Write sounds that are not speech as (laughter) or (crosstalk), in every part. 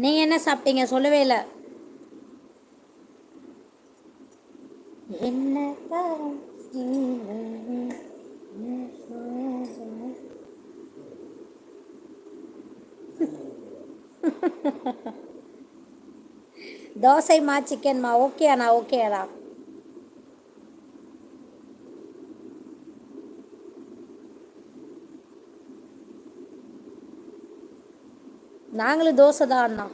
நீங்கள் என்ன சாப்பிட்டீங்க? சொல்லவே இல்லை. என்ன தோசைமா சிக்கன்மா ஓகே அண்ணா ஓகே அண்ணா நாங்களும் தோசை தான் அண்ணா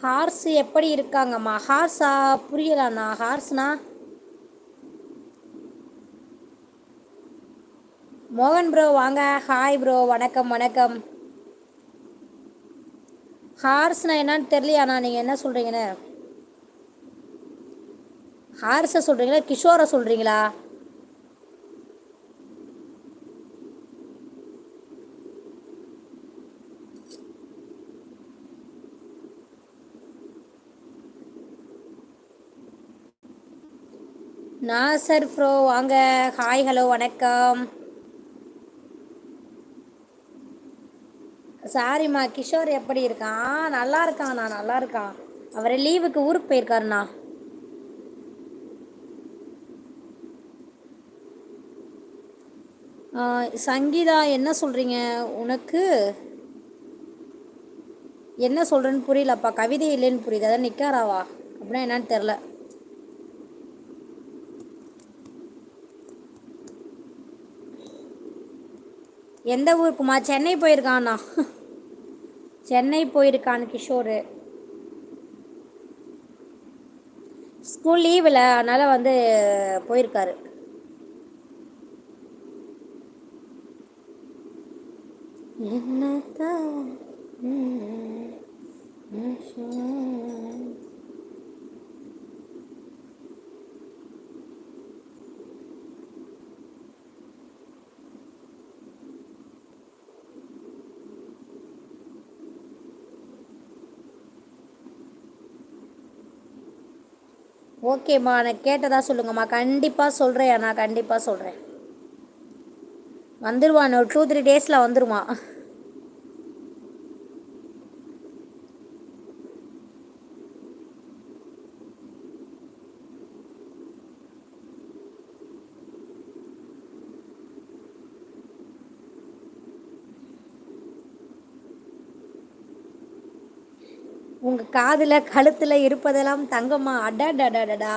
ஹார்ஸ் எப்படி இருக்காங்கம்மா? ஹார்ஸா? புரியலண்ணா. ஹார்ஸ்னா? மோகன் ப்ரோ வாங்க. ஹாய் ப்ரோ வணக்கம் வணக்கம். ஹார்ஸ்னா என்னன்னு தெரியலையாண்ணா. நீங்கள் என்ன சொல்கிறீங்கன்னு ஹார்ஸை சொல்கிறீங்களா கிஷோரை சொல்கிறீங்களா நாசர் ப்ரோ வாங்க. ஹாய் ஹலோ வணக்கம். சாரிம்மா கிஷோர் எப்படி இருக்கான்? நல்லா இருக்காண்ணா நல்லா இருக்கான். அவர் லீவுக்கு ஊருக்கு போயிருக்காருண்ணா. சங்கீதா என்ன சொல்கிறீங்க உனக்கு என்ன சொல்கிறேன்னு புரியலப்பா. கவிதை இல்லைன்னு புரியுது. அதான் நிற்காராவா அப்படின்னா என்னன்னு தெரில எந்த ஊருக்குமா? சென்னை போயிருக்காண்ணா சென்னை போயிருக்கான் கிஷோரு. ஸ்கூல் லீவில் அதனால் வந்து போயிருக்காரு. என்னத்தான் ஓகேம்மா நான் கேட்டதா சொல்லுங்கம்மா. கண்டிப்பாக சொல்கிறேன் நான் கண்டிப்பாக சொல்கிறேன் வந்துடுவான் ஒரு டூ த்ரீ டேஸில் வந்துடுவான் உங்கள் காதில் கழுத்தில் இருப்பதெல்லாம் தங்கம்மா. அடாடடாடா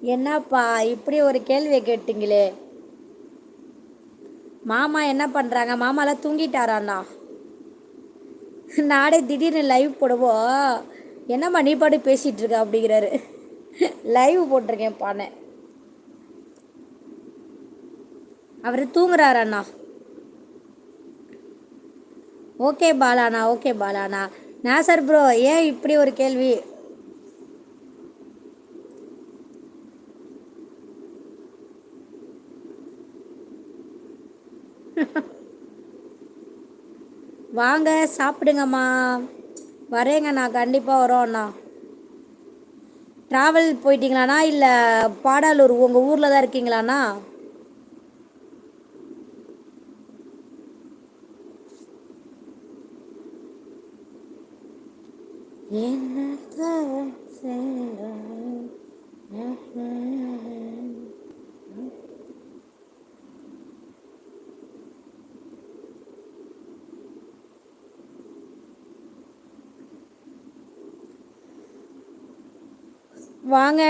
என்னப்பா இப்படி ஒரு கேள்வியை கேட்டிங்களே. மாமா என்ன பண்ணுறாங்க மாமாலாம் தூங்கிட்டாராண்ணா. நாடே திடீர்னு லைவ் போடுவோம் என்னம்மா நீ பாட்டு பேசிகிட்டு இருக்க அப்படிங்கிறாரு. லைவ் போட்டிருக்கேன் பானை. அவர் தூங்குறாரண்ணா. ஓகே பாலாண்ணா ஓகே பாலாண்ணா நாசர் ப்ரோ ஏன் இப்படி ஒரு கேள்வி? (laughs) வாங்க சாப்பிடுங்கம்மா. வரேங்க நான் கண்டிப்பாக வரோம்ண்ணா ட்ராவல் போயிட்டீங்களாண்ணா? இல்லை பாடாலூர் உங்கள் ஊரில் தான் இருக்கீங்களாண்ணா? வாங்க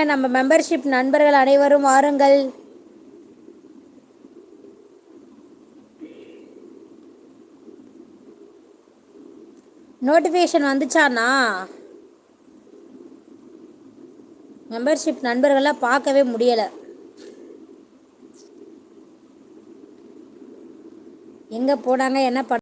நம்ம மெம்பர்ஷிப் நண்பர்கள் அனைவரும் வாருங்கள். நோட்டிஃபிகேஷன் வந்துச்சாண்ணா? மெம்பர்ஷிப் நண்பர்களாக பார்க்கவே முடியலை. எங்கே போனாங்க என்ன பண்ண